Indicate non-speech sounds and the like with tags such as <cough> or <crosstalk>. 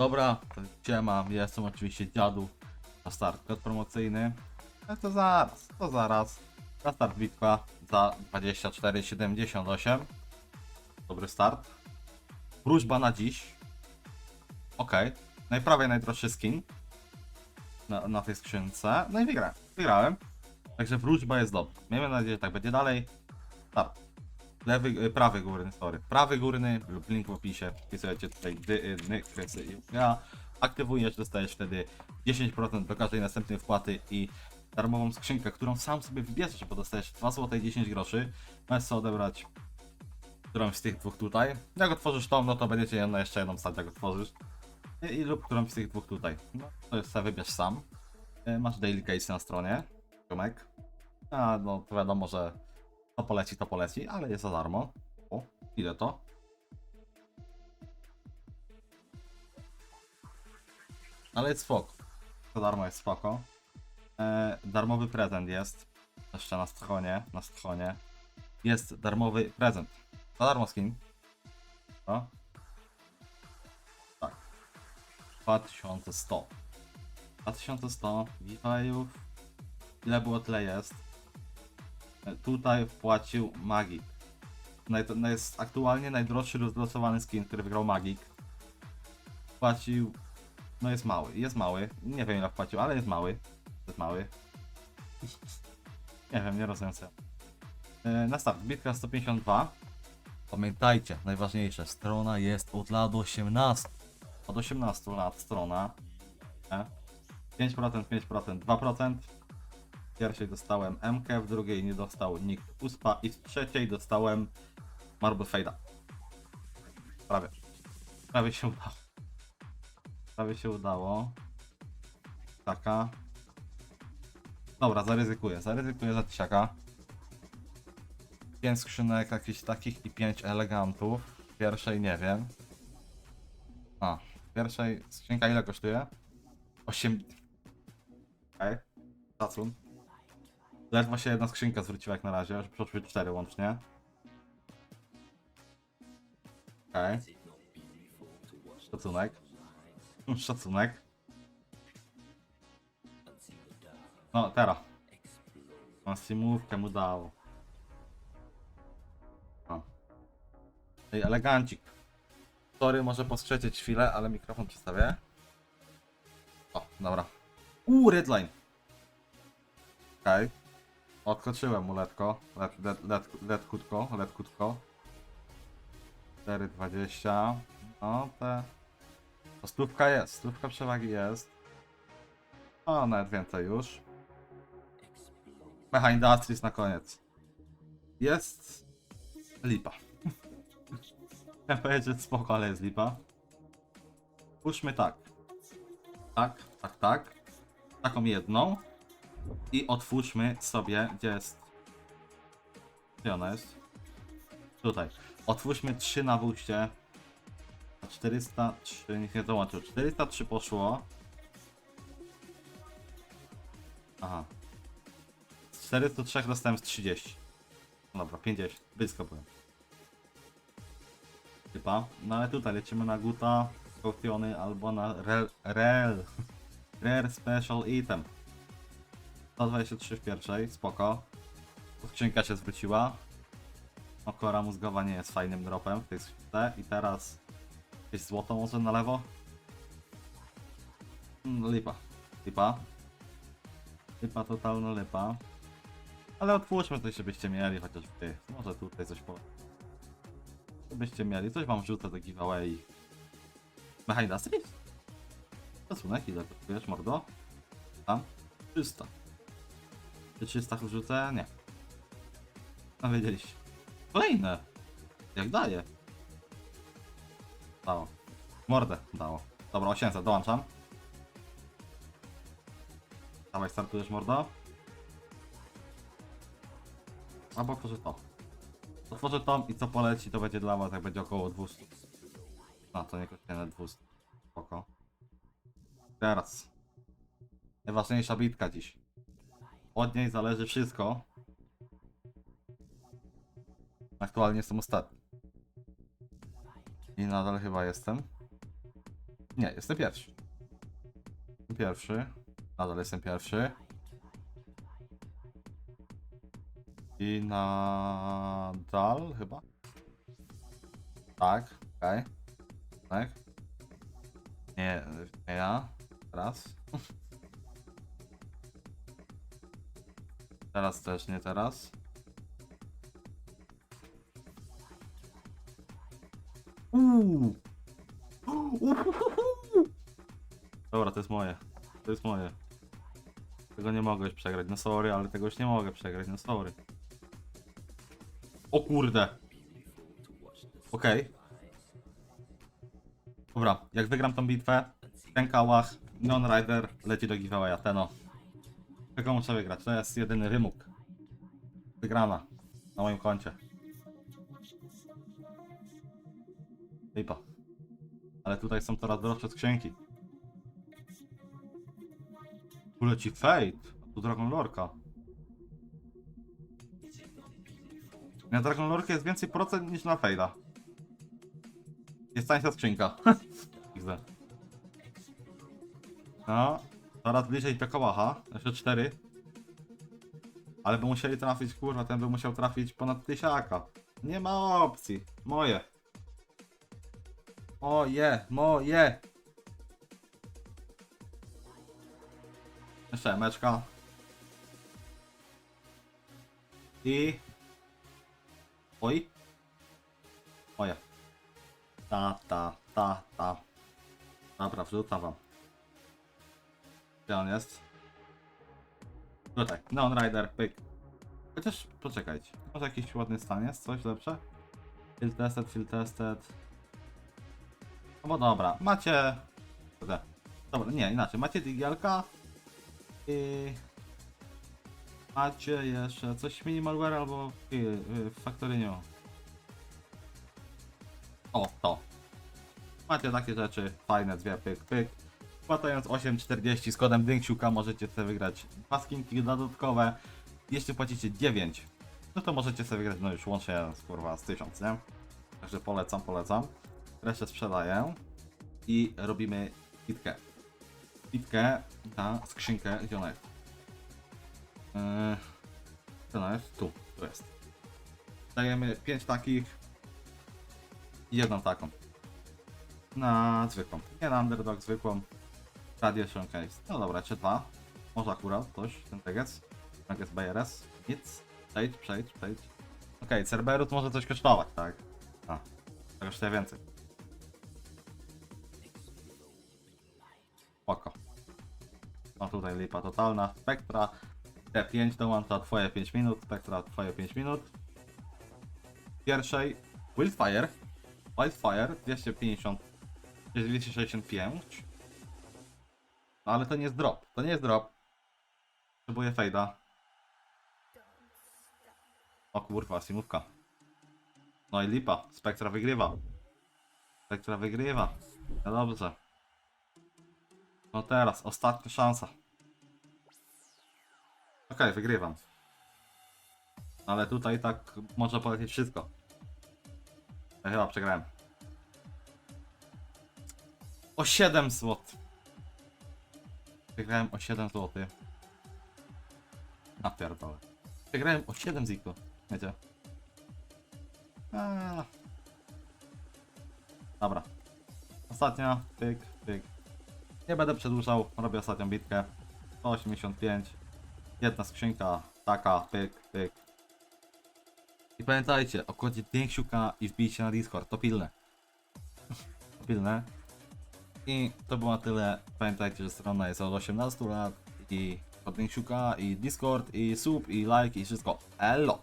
Dobra, siema, jestem oczywiście dziadu na start kod promocyjny. Ale to zaraz, to zaraz. Na start bitwa za 24,78. Dobry start. Wróżba na dziś. Ok. Najprawie najdroższy skin na, na tej skrzynce. No i wygrałem. Wygrałem. Także wróżba jest dobra. Miejmy nadzieję, że tak będzie dalej. Start. Lewy, y, prawy górny, sorry. Prawy górny, lub link w opisie. Wpisujecie tutaj dy, y, ny, krysy i ja. Aktywujesz, dostajesz wtedy 10% do każdej następnej wpłaty i darmową skrzynkę, którą sam sobie wybierzesz, bo dostajesz 2 zł i 10 groszy. Możesz sobie odebrać którąś z tych dwóch tutaj. Jak otworzysz tą, no to będziecie jedno jeszcze jedną stać, jak otworzysz. I, i lub którąś z tych dwóch tutaj. No, to jest sobie wybierz sam. Masz daily case na stronie. Ziomek. A no to wiadomo, że to poleci, to poleci, ale jest za darmo. O, ile to? Ale jest spoko. Za darmo jest spoko. E, darmowy prezent jest. Jeszcze na stronie, na stronie. Jest darmowy prezent. Za darmo skin. O. Tak. 2100. 2100. Witajów. Ile było tyle jest? Tutaj wpłacił Magik. To jest aktualnie najdroższy rozlosowany skin, który wygrał Magik. Wpłacił. No jest mały, jest mały. Nie wiem ile wpłacił, ale jest mały. Jest mały. Nie wiem, nie rozumiem co. E, Na start, bitka 152. Pamiętajcie, najważniejsze, strona jest od lat 18. Od 18 lat strona. E, 5%, 5%, 2%. Pierwszej dostałem MK, w drugiej nie dostał nikt USPA i w trzeciej dostałem Marble Fade'a. Prawie. Prawie się udało. Prawie się udało. Taka. Dobra, zaryzykuję. Zaryzykuję za tysiaka. 5 skrzynek jakichś takich i 5 elegantów. Pierwszej nie wiem. A, pierwszej skrzynka ile kosztuje? 8. Okej. Szacun. Ledwo się jedna skrzynka zwróciła jak na razie, już przeszły 4 łącznie. Okej. Szacunek. <laughs> Szacunek. No, teraz. On simówkę mu dał. O. Ej, elegancik. Sorry, może poskrzecieć chwilę, ale mikrofon przestawię. O, dobra. Uuu, redline. Okej. Odkoczyłem mu letko. Let, let, let, let kutko, let kutko. 4,20. No, te... To stówka jest, stówka przewagi jest. O, nawet więcej już. Mecha Industries na koniec. Jest... lipa. <laughs> Chciałem powiedzieć, spoko, ale jest lipa. Puszmy tak. Tak, tak, tak. Taką jedną. I otwórzmy sobie, gdzie jest... Gdzie ona jest? Tutaj. Otwórzmy 3 na wuście. 403, niech nie dołączył. 403 poszło. Aha. Z 403 dostałem z 30. No Dobra, 50. Blisko byłem. Chyba. No ale tutaj lecimy na Guta, Skorpiony albo na Rel... Rel. <laughs> Rare Special Item. 123 w pierwszej, spoko. Skrzynka się zwróciła. Okora mózgowa nie jest fajnym dropem w tej skrzynce. I teraz jakieś złoto może na lewo? Mm, lipa. Lipa. Lipa, totalna lipa. Ale otwórzmy coś, żebyście mieli chociaż ty. Może tutaj coś po... Żebyście mieli. Coś wam wrzucę do giveaway. Mecha Industries? Szacunek, ile kosztujesz, mordo? Tam? 300. Czy 300 wrzucę? Nie. No wiedzieliście. Kolejne! Jak daje? Dało. Mordę dało. Dobra, 800, dołączam. Dawaj, startujesz mordo. Albo otworzę to. Otworzę to i co poleci, to będzie dla was, jak będzie około 200. No, to nie kosztuje na 200. Spoko. Teraz. Najważniejsza bitka dziś. Od niej zależy wszystko. Aktualnie jestem ostatni. I nadal chyba jestem. Nie, jestem pierwszy. Jestem pierwszy. Nadal jestem pierwszy. I nadal chyba. Tak, okej. Tak. Nie, nie ja. Teraz. <laughs> Teraz też nie teraz. Uuu. Dobra, to jest moje. To jest moje. Tego nie mogę już przegrać. No sorry, ale tego już nie mogę przegrać. No sorry. O kurde. Okej. Dobra, jak wygram tą bitwę, ten kałach, Non Rider leci do giveawaya, teno. Tego muszę wygrać, to jest jedyny wymóg. Wygrana. Na moim koncie. Lipa. Ale tutaj są coraz droższe skrzynki. Tu leci Fate. a Tu Dragon Lorka. Na Dragon Lorkę jest więcej procent niż na Fade'a. Jest tańsza skrzynka. <laughs> No, coraz bliżej do kołacha. Jeszcze cztery. Ale by musieli trafić, kurwa, ten by musiał trafić ponad tysiaka. Nie ma opcji. Moje. Moje, moje. Jeszcze meczka. I... Oj. Moje. Ta, ta, ta, ta. Dobra, wrzucam wam. Gdzie on jest? Tutaj, Neon Rider, pyk. Chociaż, poczekajcie. Może jakiś ładny stan jest? Coś lepsze? Field tested, field tested. No bo dobra, macie... Dobra, nie, inaczej. Macie digielka i... Macie jeszcze coś minimalware albo y, y, Factorinio. O, to. Macie takie rzeczy, fajne, dwie, pyk, pyk. Płatając 8,40 z kodem Dynksiuka możecie sobie wygrać dwa skinki dodatkowe. Jeśli płacicie 9, no to możecie sobie wygrać no już łącznie kurwa z 1000, nie? Także polecam, polecam. Resztę sprzedaję i robimy bitkę. Bitkę na skrzynkę, gdzie ona jest? Ona jest? Tu, tu jest. Dajemy 5 takich i jedną taką. Na zwykłą. Nie na underdog, zwykłą. Radiation case. No dobra, czy dwa. Może akurat coś, ten tegec. Tegec BRS. Nic. Przejdź, przejdź, przejdź. Okej, Cerberus może coś kosztować, tak? A, to kosztuje więcej. Oko. No tutaj lipa totalna. Spectra. T5 dołącza twoje 5 minut. Spectra twoje 5 minut. Pierwszej Wildfire. Wildfire 250. 265. No ale to nie jest drop. To nie jest drop. Potrzebuję fejda. O kurwa, simówka. No i lipa. Spektra wygrywa. Spektra wygrywa. No dobrze. No teraz, ostatnia szansa. Okej, wygrywam. Ale tutaj tak może polecieć wszystko. Ja chyba przegrałem. O 7 zł. Wygrałem o 7 zł. Na pierdolę. Wygrałem o 7 ziko. Wiecie. Eee. Dobra. Ostatnia. Pyk, pyk. Nie będę przedłużał. Robię ostatnią bitkę. 185. Jedna skrzynka. Taka. Pyk, pyk. I pamiętajcie, o kodzie Dienksiuka i wbijcie na Discord. To pilne. <laughs> to pilne. I to było tyle. Pamiętajcie, że strona jest od 18 lat i od Dienksiuka i Discord i sub i like i wszystko. Elo!